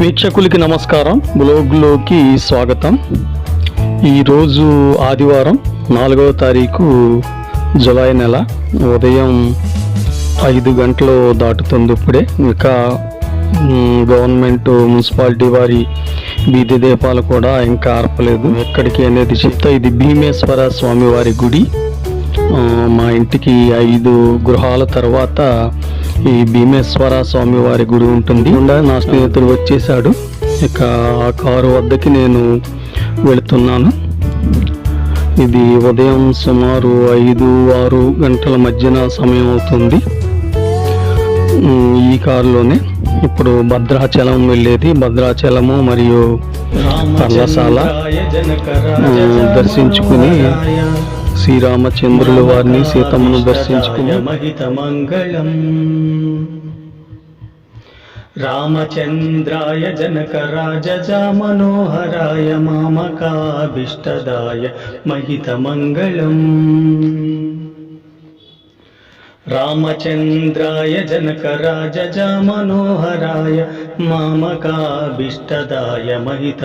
వీక్షకులకి నమస్కారం. బ్లోగ్లోకి స్వాగతం. ఈరోజు ఆదివారం నాలుగవ తారీఖు జులై నెల ఉదయం ఐదు గంటలు దాటుతుంది ఇప్పుడే. ఇంకా గవర్నమెంట్ మున్సిపాలిటీ వారి బీది దీపాలు కూడా ఇంకా ఆర్పలేదు. ఎక్కడికి అనేది చెప్తా ఇది భీమేశ్వర స్వామి వారి గుడి. మా ఇంటికి ఐదు గృహాల తర్వాత ఈ భీమేశ్వర స్వామి వారి గుడి ఉంటుంది నా స్నేహితుడు వచ్చేసాడు ఇక ఆ కారు వద్దకి నేను వెళుతున్నాను. ఇది ఉదయం సుమారు ఐదు ఆరు గంటల మధ్యన సమయం అవుతుంది. ఈ కారులోనే ఇప్పుడు భద్రాచలం వెళ్ళేది. భద్రాచలము మరియు ఆ, దర్శించుకుని శ్రీరామచంద్రుల వారిని సీతమ్మను దర్శించుకుని మహిత మంగళం రామచంద్రాయ జనక రాజజా మనోహరాయ మామకాభిష్టదాయ మహిత మంగళం రామచంద్రాయ జనక రాజజా మనోహరాయ మామకాభిష్టదాయ మహిత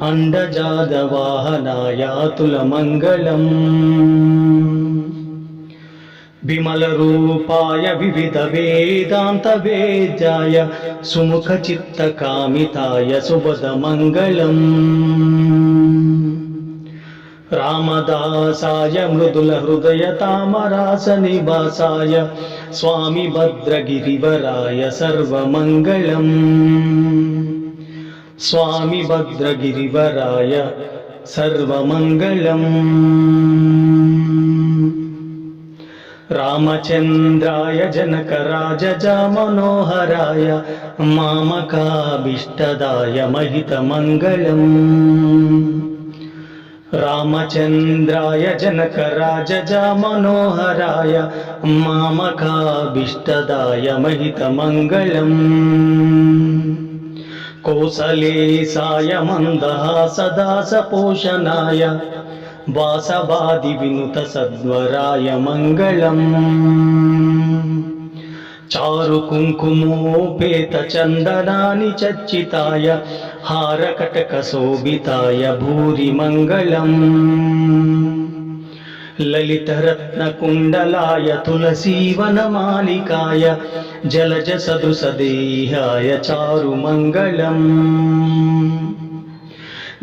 అండజాదవాహనాయాతుల మంగళం సదృశదేహాయ చారుమంగళం విమలరూపాయ వివిధ వేదాంత వేద్యాయ సుముఖ చిత్త కామితాయ సుబద మంగళం రామదాసాయ మృదుల హృదయ తామరాస నివాసాయ స్వామి భద్రగిరివరాయ సర్వమంగళం स्वामि भद्रगिरिवराय सर्वमङ्गलम्। रामचन्द्राय जनकराजजामनोहराय मामकाभीष्टदाय महितमङ्गलम्। रामचन्द्राय जनकराजजामनोहराय मामकाभीष्टदाय मामकाबिष्टदाय महितमङ्गलम्। కోసలేసాయ మందహాసదాస పోషణాయ వాసవాది వినుత సద్వరాయ మంగళం. చారు కుంకుమోపేత చందనాని చచ్చితాయ హారకటక శోభితాయ భూరి మంగళం. లలితరత్నకుండలాయ తులసీవనమాలికాయ జలజ సదృశదేహాయ చారుమంగళం.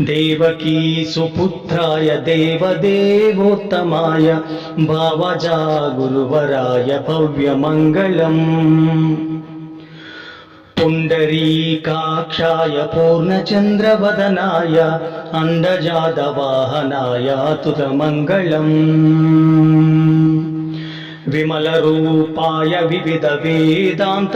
దేవకీ సుపుత్రాయ దేవదేవోత్తమాయ భావజా గురువరాయ భవ్యమంగళం పుండరీకాక్షాయ పూర్ణచంద్రవదనాయ అండజాదవాహనాయ అతులమంగళం విమలరూపాయ వివిధ వేదాంత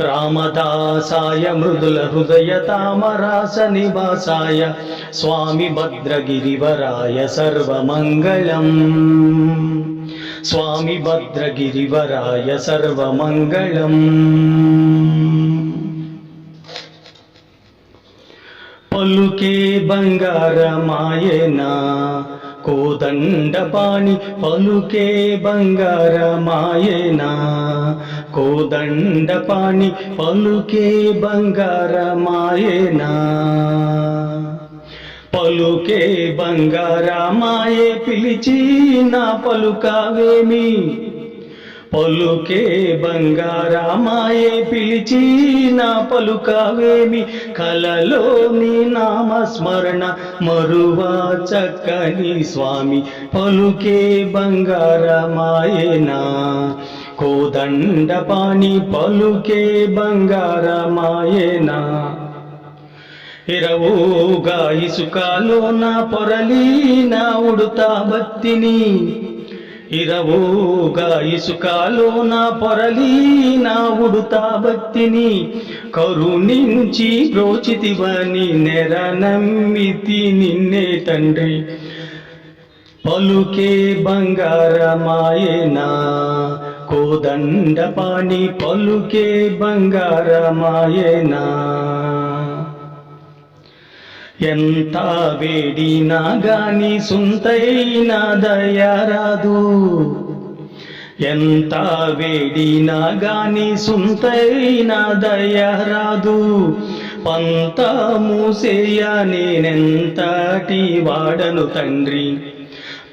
రామదాసాయ మృదుల హృదయ తామరాస నివాసాయ స్వామి భద్రగిరివరాయ సర్వమంగళం. స్వామి భద్రగిరివరాయ సర్వమంగళం. పలుకే బంగారమాయేనా కోదండపాణి పలుకే బంగారమాయనా కోదండపాణి పలుకే బంగారమాయేనా? పలుకే బంగారమాయే పిలిచి నా పలుకావేమి? పలుకే బంగారామాయే పిలిచి నా పలుకావేమి? కలలో నీ నామస్మరణ మరువా చక్కని స్వామి. పలుకే బంగారమాయేనా? కోదండపాణి పలుకే బంగారమాయేనా? ఇరవుగా ఇసుకలో నా పొరలి నా ఉడుతా భక్తిని. ఇరవుగా ఇసుకలో నా పొరలి నా ఉడుతా భక్తిని. కరుణించి ప్రోచితివని నెర నమ్మితి నిన్నే తండ్రి. పలుకే బంగారమాయేనా? కోదండపాణి పలుకే బంగారమాయనా. ఎంత వేడినా గాని సుంతైనా దయరాదు ఎంత వేడినా గాని సుంతైనా దయరాదు పంత మూసేయ నేనెంతటి వాడను తండ్రి.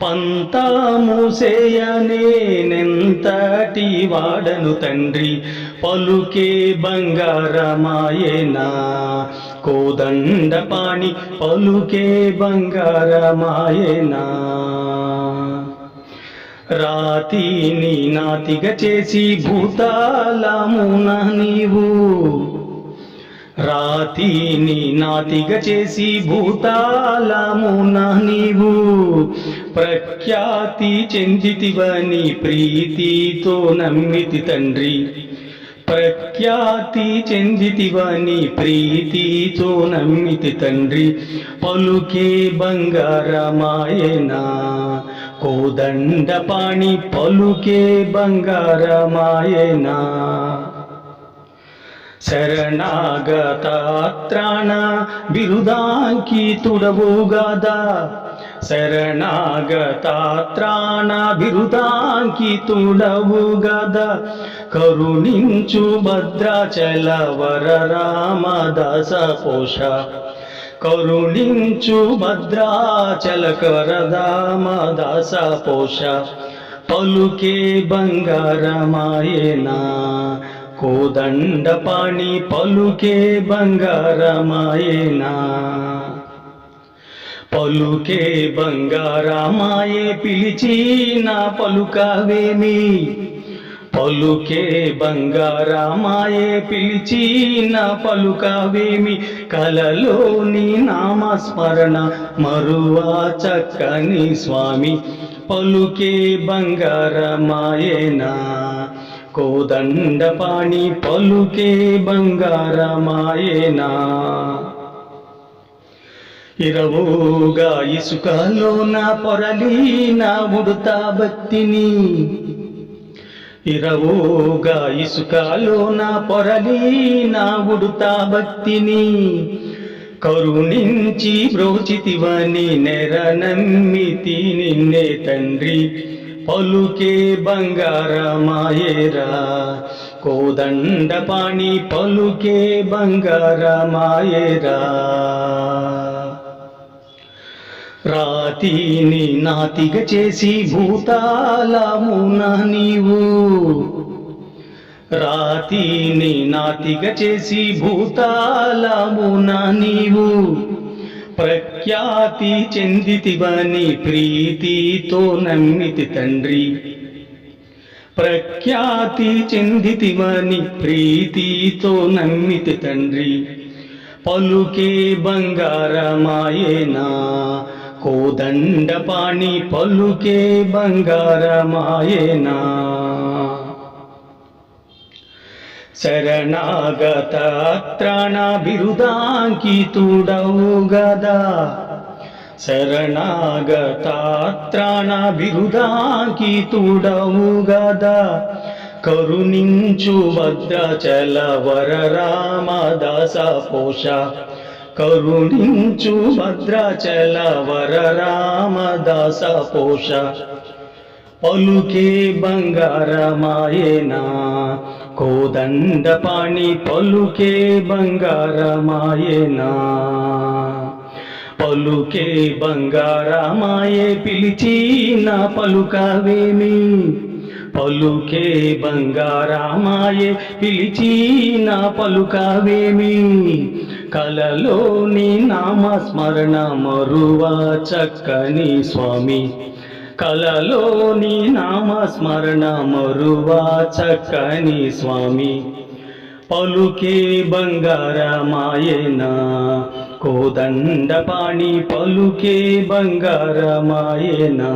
పంతా మూసేయ నేనెంతటి వాడను తండ్రి? పలుకే బంగారమాయేనా కోదండపాణి పలుకే బంగారమాయేనా రాతిని నాతిగా చేసి భూతాలమున నీవు. రాతిని నాతిగా చేసి భూతాలమున నీవు. ప్రఖ్యాతి చెందితివని ప్రీతితో నమ్మితి తండ్రి. ప్రఖ్యాతి చెందితివని ప్రీతితో నమ్మితి తండ్రి. పలుకే బంగారమాయనా కోదండపాణి పలుకే బంగారమాయనా. శరణాగతాత్రాణ బిరుదాంకితుడవు గదా శరణాగతాత్రాణ బిరుదాంకితుడవు గదా కరుణించు భద్రాచల వర రామ దశ పోష కరుణించు భద్రాచల కరదామదాస పోష పలుకే బంగారమాయనా కోదండ పాణి పలుకే బంగారమాయేనా? పలుకే బంగారమాయే పిలిచి నా పలుకావేమి పలుకే బంగారమాయే పిలిచి నా పలుకావేమి కలలోని నామస్మరణ మరువా చక్కని స్వామి పలుకే బంగారమాయేనా? కోదండపాణి పలుకే బంగారమాయేనా ఇరవుగా ఇసుకలో నా పొరలి నా ఉడతా భక్తిని ఇరవుగా ఇసుకలో నా పొరలి నా ఉడతా భక్తిని కరుణించి బ్రోచితివని నెర నమ్మితి నిన్నే తండ్రి. పలుకే బంగారమాయేరా. కోదండపాణి పలుకే బంగారమాయేరా. రాతిని నాతిగ చేసి భూతాలమున నీవు. రాతిని నాతిగ చేసి భూతాలమున నీవు. ప్రఖ్యాతి చెందితివని ప్రీతితో నమ్మితి తండ్రి. ప్రఖ్యాతి చెందితివని ప్రీతితో నమ్మితి తండ్రి. పలుకే బంగారమాయేనా కోదండపాణి పలుకే బంగారమాయేనా. శరణాగత బిరుదాంకితుడవు గదా శరణాగతాత్రాణ కరుణించు భద్రచల వర రామదాస పోష కరుణించు భద్రచల వర రామదాస పోష పలుకే బంగారమాయనా. కోదండపాణి పలుకే బంగారమాయేనా? పలుకే బంగారమాయే పిలిచి నా పలుకావేమి? పలుకే బంగారామాయే నా పలుకావేమి? కలలోని నామస్మరణ మరువా చక్కని స్వామి. కలలోని నామస్మరణ మరువా చక్కని స్వామి. పలుకే బంగారమాయేనా కోదండపాణి పలుకే బంగారమాయేనా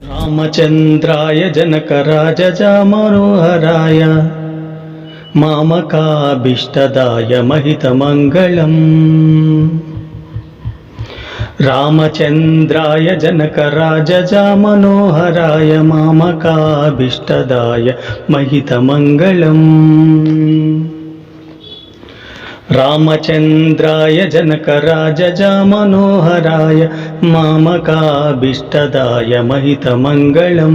రామచంద్రాయ జనకరాజజ మనోహరాయ మామకాభిష్టదాయ మహితమంగళం రామచంద్రాయ జనకరాజజ మనోహరాయ మామకాభిష్టదాయ మహితమంగళం. రామచంద్రాయ జనకరాజజ మనోహరాయ మామకాభిష్టదాయ మహితమంగళం.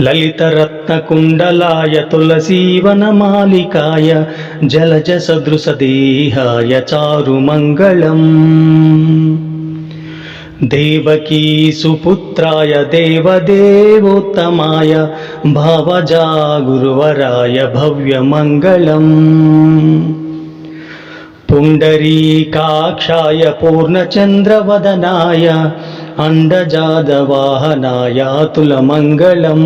లలితరత్నకుండలాయ తులసీవనమాలికాయ జలజ సదృశదేహాయ చారుమంగళం దేవకీ సుపుత్రాయ దేవదేవోత్తమాయ భావజాగురువరాయ భవ్యమంగళం. పుండరీకాక్షాయ పూర్ణచంద్రవదనాయ అండజాదవాహనాయ అతులమంగళం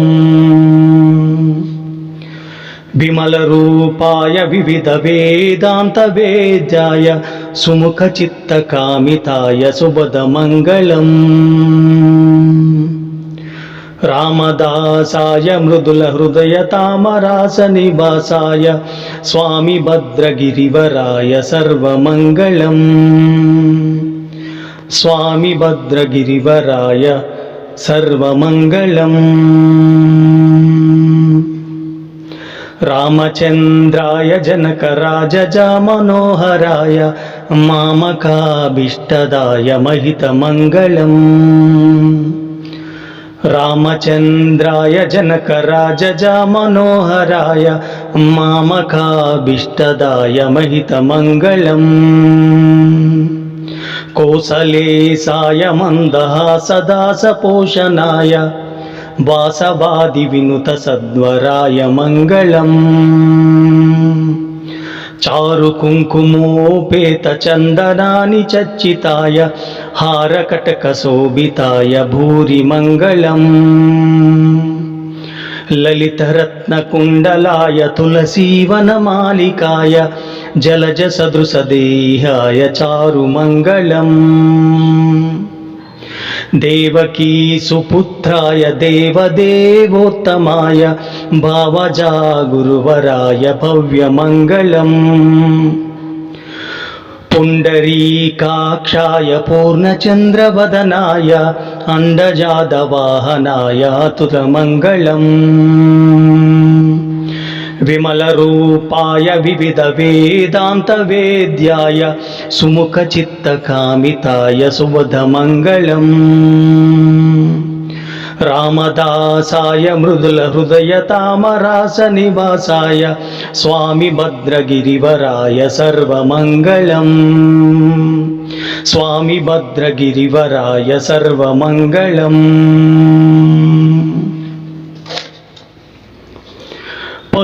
విమలరూపాయ వివిధ వేదాంత వేద్యాయ సుముఖ చిత్త కామితాయ సుబదమంగళం రామదాసాయ మృదుల హృదయ తామరాస నివాసాయ స్వామి భద్రగిరివరాయ సర్వమంగళం స్వామి భద్రగిరివరాయ సర్వమంగళం. రామచంద్రాయ జనకరాజజ మనోహరాయ మామకాభిష్టదాయ మహితమంగళం. రామచంద్రాయ జనకరాజజ మనోహరాయ మామకాభిష్టదాయ మహితమంగళం. కోసలేశాయ మందహాసదాసపోషణాయ వాసవాది వినుత సద్వరాయ మంగళం. చారు కుంకుమోపేత చందనాని చచ్చితాయ హారకటక జలజ సదృశదేహాయ చారు మంగళం. దేవకీ సుపుత్రాయ దేవదేవోత్తమాయ భావజాగురువరాయ భవ్యమంగళం. పుండరీకాక్షాయ పూర్ణచంద్రవదనాయ అండజాదవాహనాయ అతులమంగళం విమలరూపాయ వివిధ వేదాంత వేద్యాయ సుముఖ చిత్త కామితాయ సుబధమంగళం రామదాసాయ మృదుల హృదయ తామరాస నివాసాయ స్వామి భద్రగిరివరాయ సర్వమంగళం స్వామి భద్రగిరివరాయ సర్వమంగళం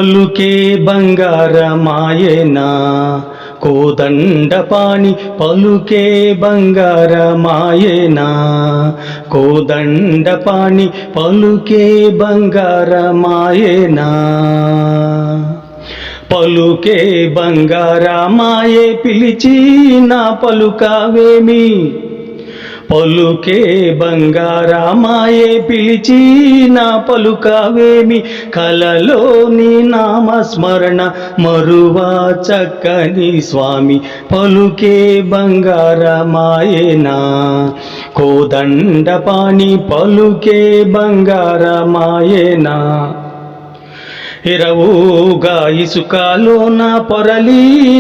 పలుకే బంగారమాయేనా? కోదండపాణి పలుకే బంగారమాయేనా? కోదండపాణి పలుకే బంగారమాయనా? పలుకే బంగారమాయే పిలిచి నా పలుకావేమి? పలుకే బంగారామాయే పిలిచి నా పలుకావేమి కలలోని నామస్మరణ మరువా చక్కని స్వామి పలుకే బంగారమాయేనా కోదండపాణి పలుకే బంగారమాయేనా ఇరవుగా ఇసుకలోన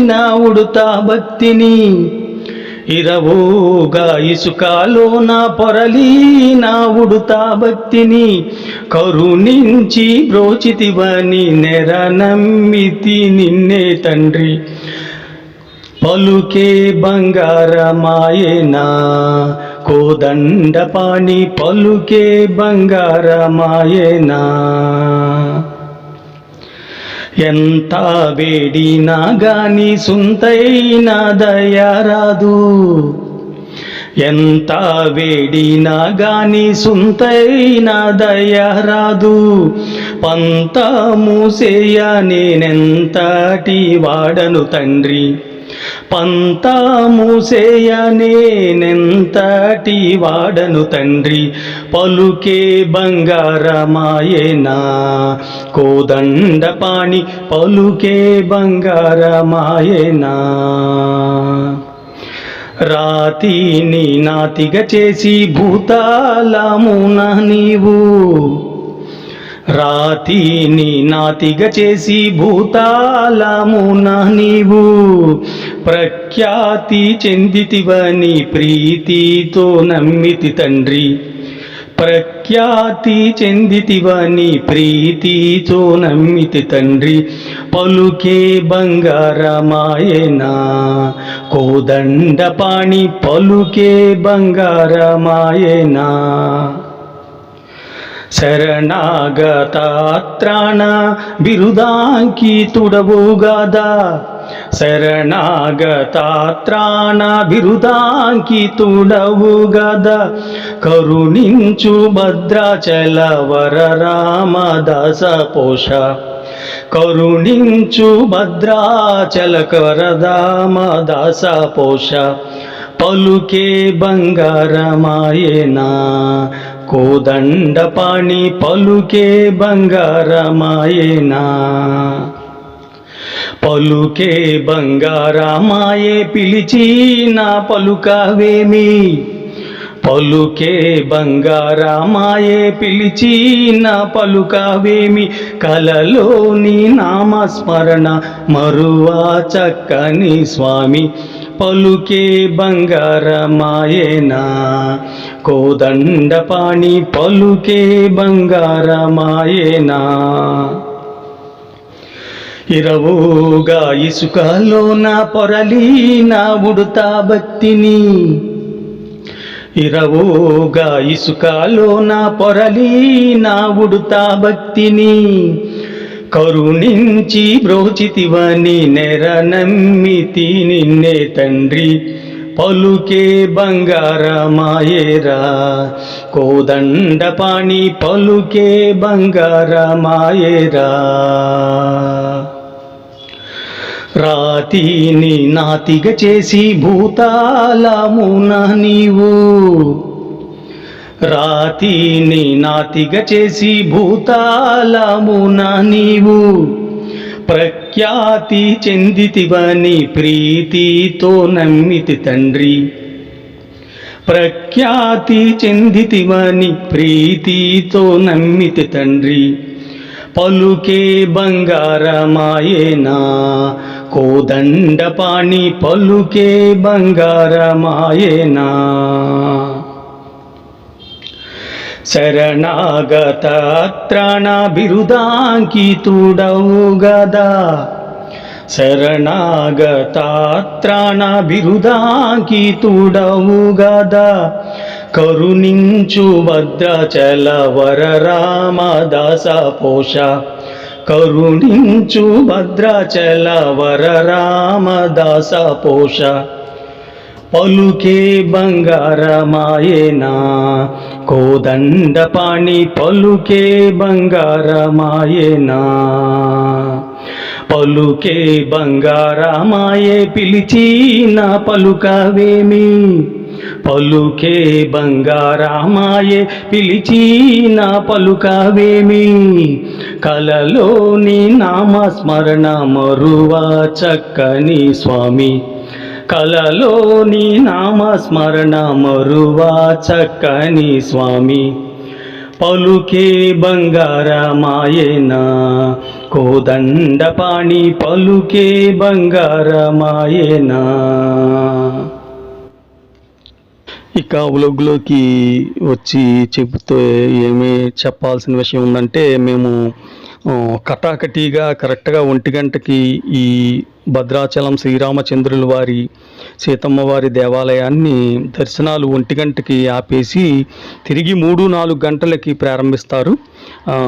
నా ఉడుతా భక్తిని ఇరవుగా ఇసుకలోన నా ఉడుతా భక్తిని కరుణించి బ్రోచితివని నెర నమ్మితి నిన్నే తండ్రి. పలుకే బంగారమాయేనా కోదండపాణి పలుకే బంగారమాయేనా. ఎంత వేడినా గాని సుంతైన దయరాదు ఎంత వేడినా గాని సుంతైన దయరాదు పంత మూసేయ నేనెంతటి వాడను తండ్రి. పంతా మూసేయ నేనెంతటి వాడను తండ్రి? పలుకే బంగారమాయేనా? కోదండపాణి పలుకే బంగారమాయేనా? రాతిని నాతిగ చేసి భూతాలమున నీవు రాతిని నాతిగ చేసి భూతాలమున నీవు ప్రఖ్యాతి చెందితివని ప్రీతితో నమ్మితి తండ్రి. ప్రఖ్యాతి చెందితివని ప్రీతితో నమ్మితి తండ్రి. పలుకే బంగారమాయేనా కోదండపాణి పలుకే బంగారమాయనా. శరణాగతాత్రాణ బిరుదాంకితుడవుగాదా శరణాగతాత్రాణ బిరుదాంకితుడవుగాదా కరుణించు భద్రాచల వర రామదాస పోష కరుణించు భద్రాచల కరదామదాస పోష పలుకే బంగారమాయేనా కోదండపాణి పలుకే బంగారమాయేనా? పలుకే బంగారమాయే పిలిచి నా పలుకావేమి? పలుకే బంగారమాయే పిలిచి నా పలుకావేమి? కలలోని నామస్మరణ మరువా చక్కని స్వామి. పలుకే బంగారమాయేనా? కోదండపాణి పలుకే బంగారమాయేనా? ఇరవుగా ఇసుకలో నా పొరలి నా ఉడుతా భక్తిని ఇరవుగా ఇసుకలో నా పొరలి నా ఉడుతా భక్తిని కరుణించి బ్రోచితివని నెర నమ్మితి నిన్నే తండ్రి. పలుకే బంగారమాయేరా. కోదండపాణి పలుకే బంగారమాయేరా. రాతిని నాతిగ చేసి భూతాలమున నీవు రాతిని నాతిగ చేసి భూతాలమున నీవు ప్రఖ్యాతి చెందితివని ప్రీతితో నమ్మితి తండ్రి. ప్రఖ్యాతి చెందితివని ప్రీతితో నమ్మితి తండ్రి. పలుకే బంగారమాయేనా కోదండపాణి పలుకే బంగారమాయేనా. శరణాగత త్రాణ గదా శరణాగత గదా కరుణించు భద్రచల వర రామదాస పోష కరుణించు భద్రచల వర రామదాస పోష పలుకే బంగారమాయేనా? కోదండపాణి పలుకే బంగారమాయేనా? పలుకే బంగారమాయే పిలిచి నా పలుకవేమి? పలుకే బంగారమాయే పిలిచి నా పలుకవేమి? కలలోని నామస్మరణ మరువా చక్కని స్వామి. కలలోని నామస్మరణ మరువా చక్కని స్వామి. పలుకే బంగారమాయేనా కోదండపాణి పలుకే బంగారమాయేనా ఇక వ్లోగ్లోకి వచ్చి చెబుతూ ఏమి చెప్పాల్సిన విషయం ఉందంటే మేము కటాకటీగా కరెక్ట్గా ఒంటి గంటకి ఈ భద్రాచలం శ్రీరామచంద్రుల వారి సీతమ్మ వారి దేవాలయాన్ని దర్శనాలు ఒంటి గంటకి ఆపేసి తిరిగి మూడు నాలుగు గంటలకి ప్రారంభిస్తారు.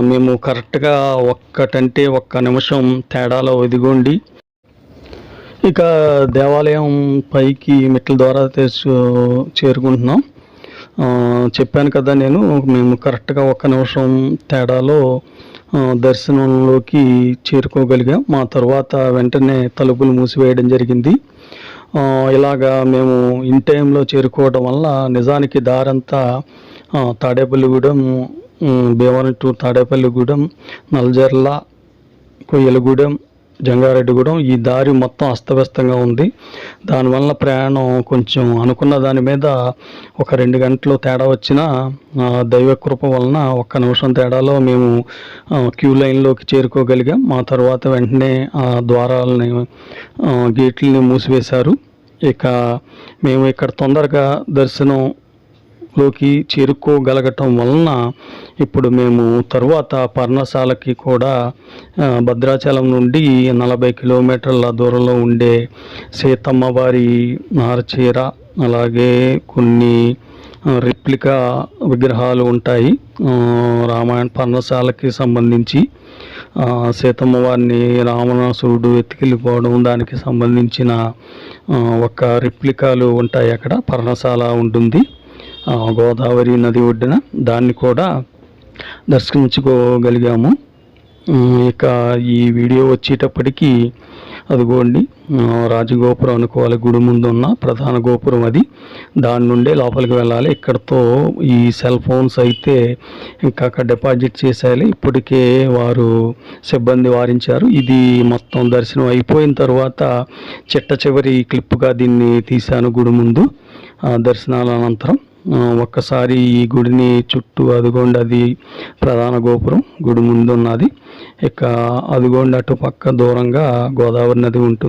మేము కరెక్ట్గా ఒక్కటంటే ఒక్క నిమిషం తేడాలో ఇదిగోండి ఇక దేవాలయం పైకి మెట్ల ద్వారా తెచ్చు చేరుకుంటున్నాం. చెప్పాను కదా నేను మేము కరెక్ట్గా ఒక్క నిమిషం తేడాలో దర్శనంలోకి చేరుకోగలిగాం. మా తర్వాత వెంటనే తలుపులు మూసివేయడం జరిగింది. ఇలాగా మేము ఇన్ టైంలో చేరుకోవడం వల్ల నిజానికి దారంతా తాడేపల్లిగూడెం ఉమ్, తాడేపల్లిగూడెం నల్జర్ల కొయ్యలగూడెం జంగారెడ్డిగూడెం. ఈ దారి మొత్తం అస్తవ్యస్తంగా ఉంది. దానివల్ల ప్రయాణం కొంచెం అనుకున్న దాని మీద ఒక రెండు గంటలు తేడా వచ్చిన దైవకృప వలన ఒక్క నిమిషం తేడాలో మేము క్యూ లైన్లోకి చేరుకోగలిగాం. మా తర్వాత వెంటనే ఆ ద్వారాలని గేట్లని మూసివేశారు. ఇక మేము ఇక్కడ తొందరగా దర్శనం లోకి చేరుకోగలగటం వలన ఇప్పుడు మేము తరువాత పర్ణశాలకి కూడా భద్రాచలం నుండి నలభై కిలోమీటర్ల దూరంలో ఉండే సీతమ్మ వారి నారచీర అలాగే కొన్ని రిప్లికా విగ్రహాలు ఉంటాయి. రామాయణ పర్ణశాలకి సంబంధించి సీతమ్మ వారిని రావణాసురుడు ఎత్తుకెళ్ళిపోవడం దానికి సంబంధించిన ఒక రిప్లికాలు ఉంటాయి అక్కడ పర్ణశాల ఉంటుంది. గోదావరి నది ఒడ్డున దాన్ని కూడా దర్శించుకోగలిగాము. ఇక ఈ వీడియో వచ్చేటప్పటికి అదిగోండి రాజగోపురం అనుకోవాలి గుడి ముందు ఉన్న ప్రధాన గోపురం అది. దాని నుండే లోపలికి వెళ్ళాలి. ఇక్కడతో ఈ సెల్ ఫోన్స్ అయితే ఇంకా అక్కడ డిపాజిట్ చేసేయాలి. ఇప్పటికే వారు సిబ్బంది వారించారు. ఇది మొత్తం దర్శనం అయిపోయిన తర్వాత చిట్ట చివరి క్లిప్గా దీన్ని తీశాను గుడి ముందు దర్శనాల అనంతరం. ఒక్కసారి ఈ గుడిని చుట్టూ అదిగోండి అది ప్రధాన గోపురం. గుడి ముందు ఉన్నది ఇక అదిగోండి అటు పక్క దూరంగా గోదావరి నది ఉంటుంది.